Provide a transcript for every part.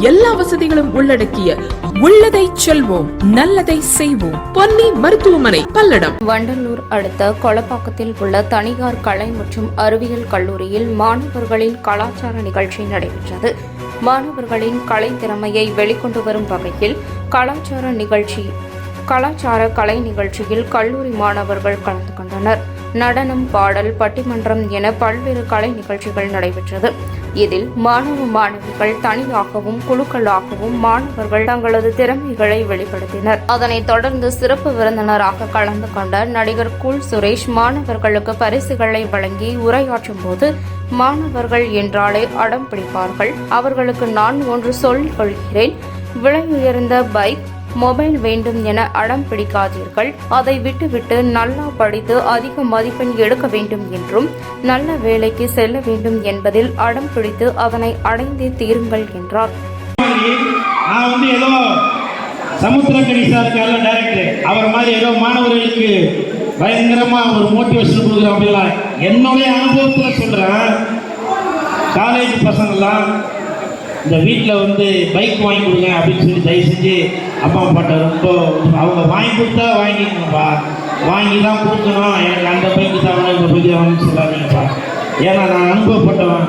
எல்லா வசதிகளும் உள்ளடக்கிய உள்ளதை செல்வோம் நல்லதை செய்வோம். பொன்னி மருத்துவமனை பல்லடம். வண்டலூர் அடுத்த கொளப்பாக்கத்தில் உள்ள தனியார் கலை மற்றும் அறிவியல் கல்லூரியில் மாணவர்களின் கலாச்சார நிகழ்ச்சி நடைபெற்றது. மாணவர்களின் கலை திறமையை வெளிக்கொண்டு வரும் வகையில் கலாச்சார நிகழ்ச்சி கலாச்சார கலை நிகழ்ச்சியில் கல்லூரி மாணவர்கள் கலந்து கொண்டனர். நடனம் பாடல் பட்டிமன்றம் என பல்வேறு கலை நிகழ்ச்சிகள் நடைபெற்றது. இதில் மாணவ மாணவிகள் தனியாகவும் குழுக்களாகவும் மாணவர்கள் தங்களது திறமைகளை வெளிப்படுத்தினர். அதனைத் தொடர்ந்து சிறப்பு விருந்தினராக கலந்து கொண்ட நடிகர் குல் சுரேஷ் மாணவர்களுக்கு பரிசுகளை வழங்கி உரையாற்றும் போது மாணவர்கள் என்றாலே அடம் பிடிப்பார்கள். அவர்களுக்கு நான் ஒன்று சொல்லிக் கொள்கிறேன். விலை உயர்ந்த பைக் மொபைல் வேண்டும் என அடம் பிடிக்காதீர்கள். அதை விட்டுவிட்டு நல்லா படித்து அதிக மதிப்பெண் எடுக்க வேண்டும் என்றும் நல்ல வேலைக்கு செல்ல வேண்டும் என்பதில் அடம் பிடித்து அதனை அடைந்தே தீருங்கள் என்றார். நான் வந்து ஏதோ சமுத்திரக்கணி சார் இருக்கார்ல டைரக்டர் அவர் மாதிரி ஏதோ மாணவர்களுக்கு பயங்கரமா ஒரு மோட்டிவேஷன் கொடுக்குறோம் அப்படிலாம் என்னுடைய அனுபவத்தில் சொல்றேன். காலேஜ் பசங்கள்லாம் இந்த வீட்டில் வந்து பைக் வாங்கி கொடுங்க அப்படின்னு சொல்லி தயவு செஞ்சு அப்பா அப்பாட்ட ரொம்ப அவங்க வாங்கி கொடுத்தா வாங்கிக்கணும்ப்பா. வாங்கி தான் கொடுக்கணும். எனக்கு அந்த பைக்கு தான் இந்த பைக்கு தான் சொல்லாதீங்கப்பா. ஏன்னா நான் அனுபவப்பட்டவன்.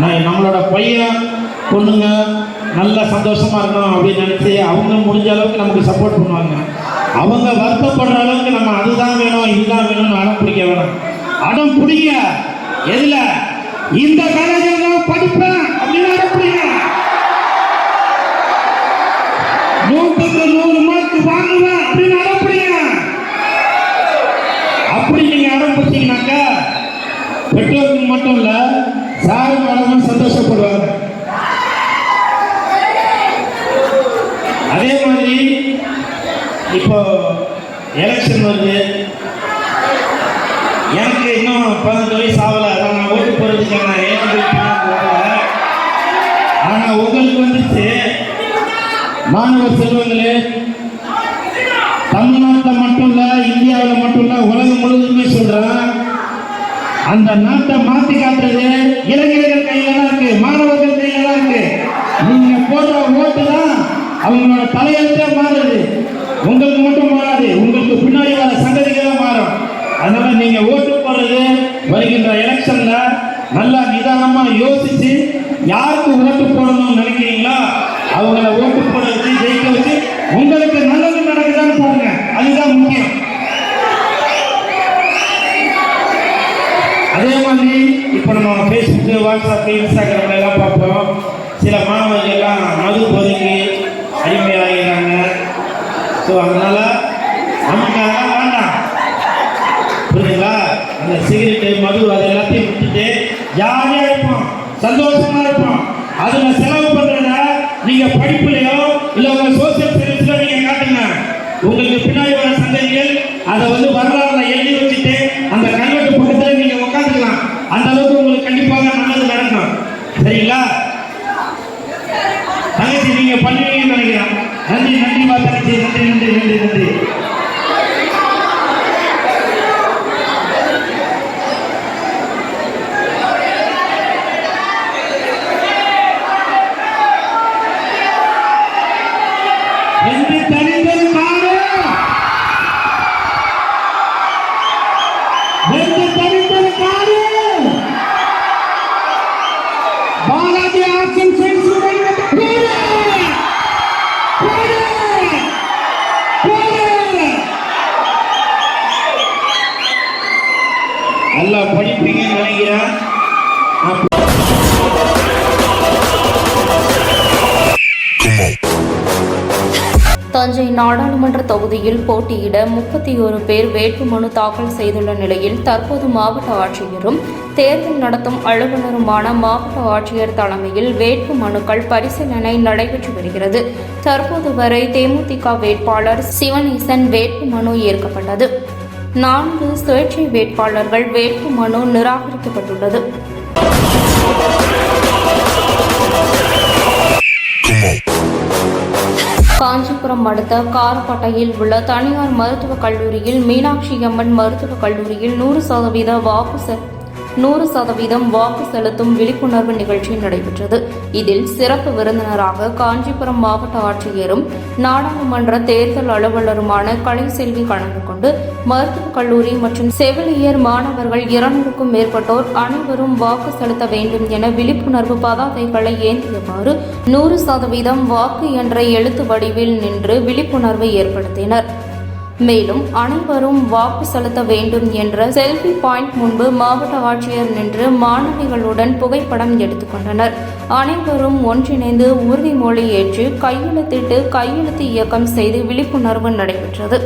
நான் நம்மளோட பையன் பொண்ணுங்க நல்லா சந்தோஷமாக இருக்கணும் அப்படின்னு நினச்சி அவங்க முடிஞ்ச அளவுக்கு நமக்கு சப்போர்ட் பண்ணுவாங்க. அவங்க வருத்தப்படுற அளவுக்கு நம்ம அதுதான் வேணும் இதுதான் வேணும்னு அடம் பிடிக்க வேணும். அடம் பிடிக்க. எதில்? இந்த காலேஜில் தான் மட்டும் இல்ல சாரு மேடமும் சந்தோஷப்படுவாங்க. அதே மாதிரி இப்போ எலெக்ஷன் வருது. எனக்கு இன்னும் பதினெட்டு வயசு ஆகல அதான் நான் ஓட்டு போறதுக்கான ஏஜ் போகல? ஆனா உங்களுக்கு வந்துச்சு. மாணவ செல்வங்களே தமிழ்நாட்டில் மட்டும் இல்லை இந்தியாவில் மட்டும் இல்லை உலகம் முழுவதுமே சொல்கிறேன் அந்த நாட்டை மாத்தி காட்டுறது இளைஞர்கள் கையில தான் இருக்கு மாணவர்கள் கையில தான் இருக்கு. நீங்க போடுற ஓட்டு தான் அவங்களோட தலையெழுத்தே மாறுது. உங்களுக்கு மட்டும் மாறாது உங்களுக்கு பின்னாடி வர சங்கதிகளே மாறும். அதனால நீங்க ஓட்டு போடுறது வருகின்ற எலெக்ஷன்ல நல்லா நிதானமா யோசிச்சு யாருக்கு ஓட்டு போடணும்னு நினைக்கிறீங்களா அவங்கள ஓட்டு போட வச்சு ஜெயிக்க வச்சு உங்களுக்கு நல்லது நடக்குதான்னு பாருங்க அதுதான் முக்கியம் அதே மாதிரி இப்போ நம்ம ஃபேஸ்புக்கு வாட்ஸ்அப் இன்ஸ்டாகிராம்ல எல்லாம் பார்ப்போம் சில மாணவர்கள் எல்லாம் மது போதைக்கு அடிமையாகிறாங்க. ஸோ அதனால நமக்கு அதெல்லாம் வேண்டாம். புரியுதுங்களா? அந்த சிகரெட்டு மது அது எல்லாத்தையும் விட்டுட்டு ஜாலியாக இருப்போம். சந்தோஷமா இருப்போம். அதில் செலவு பண்ணுறத நீங்கள் படிப்புலையோ இல்லை உங்கள் சோசியல் சர்வீஸில் நீங்கள் காட்டுங்க. உங்களுக்கு பின்னாடி வர சந்ததிகள் அதை வந்து வரலாறுல எழுதி வச்சுட்டு அந்த கல்வெட்டு பக்கத்தில் நீங்கள் உட்காந்துக்கலாம். அந்த அளவுக்கு உங்களுக்கு கண்டிப்பாக நல்லது சரிங்களா? தங்கச்சி நீங்க பண்ணுவீங்கன்னு நினைக்கிறேன். நன்றி நன்றி பா தங்கச்சி நன்றி நன்றி நன்றி. தஞ்சை நாடாளுமன்ற தொகுதியில் போட்டியிட முப்பத்தி ஒரு பேர் வேட்புமனு தாக்கல் செய்துள்ள நிலையில் தற்போது மாவட்ட ஆட்சியரும் தேர்தல் நடத்தும் அலுவலருமான மாவட்ட ஆட்சியர் தலைமையில் வேட்பு மனுக்கள் பரிசீலனை நடைபெற்று வருகிறது. தற்போது வரை தேமுதிக வேட்பாளர் சிவநேசன் வேட்பு மனு ஏற்கப்பட்டது. நான்கு சுயேட்சை வேட்பாளர்கள் வேட்பு மனு நிராகரிக்கப்பட்டுள்ளது. காஞ்சிபுரம் அடுத்த கார்பட்டையில் உள்ள தனியார் மருத்துவக் கல்லூரியில் மீனாட்சி அம்மன் மருத்துவக் கல்லூரியில் நூறு சதவீத வாக்கு செ- நூறு சதவீதம் வாக்கு செலுத்தும் விழிப்புணர்வு நிகழ்ச்சி நடைபெற்றது. இதில் சிறப்பு விருந்தினராக காஞ்சிபுரம் மாவட்ட ஆட்சியரும் நாடாளுமன்ற தேர்தல் அலுவலருமான கலைசெல்வி கலந்து கொண்டு மருத்துவக் கல்லூரி மற்றும் செவிலியர் மாணவர்கள் இருநூறுக்கும் மேற்பட்டோர் அனைவரும் வாக்கு செலுத்த வேண்டும் என விழிப்புணர்வு பதாகைகளை ஏந்தியவாறு நூறு சதவீதம் வாக்கு என்ற எழுத்து வடிவில் நின்று விழிப்புணர்வை ஏற்படுத்தினர். மேலும் அனைவரும் வாக்கு செலுத்த வேண்டும் என்ற செல்ஃபி பாயிண்ட் முன்பு மாவட்ட ஆட்சியர் நின்று மாணவிகளுடன் புகைப்படம் எடுத்துக்கொண்டனர். அனைவரும் ஒன்றிணைந்து உறுதிமொழி ஏற்று கையெழுத்திட்டு கையெழுத்து இயக்கம் செய்து விழிப்புணர்வு நடைபெற்றது.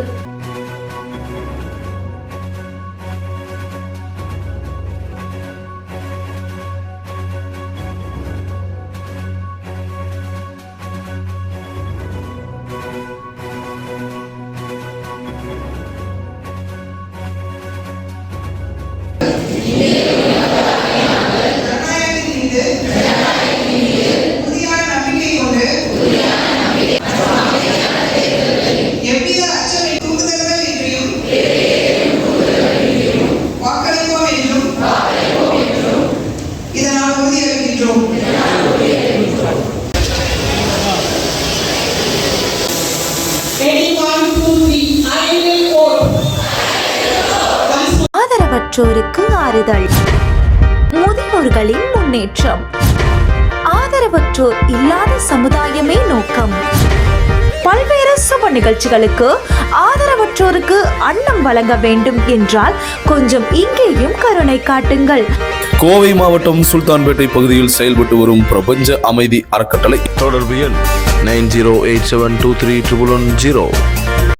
உறுதியளிக்கின்றோம் ஆதரவற்றோருக்கு ஆறுதல். முதியோர்களின் முன்னேற்றம். ஆதரவற்றோர் இல்லாத சமுதாயமே நோக்கம். பல்வேறு சுப நிகழ்ச்சிகளுக்கு ஆதரவற்றோருக்கு அன்னம் வழங்க வேண்டும் என்றால் கொஞ்சம் இங்கேயும் கருணை காட்டுங்கள். கோவை மாவட்டம் சுல்தான்பேட்டை பகுதியில் செயல்பட்டு வரும் பிரபஞ்ச அமைதி அறக்கட்டளை. தொடர்பு எண் nine zero eight seven two three triple one zero.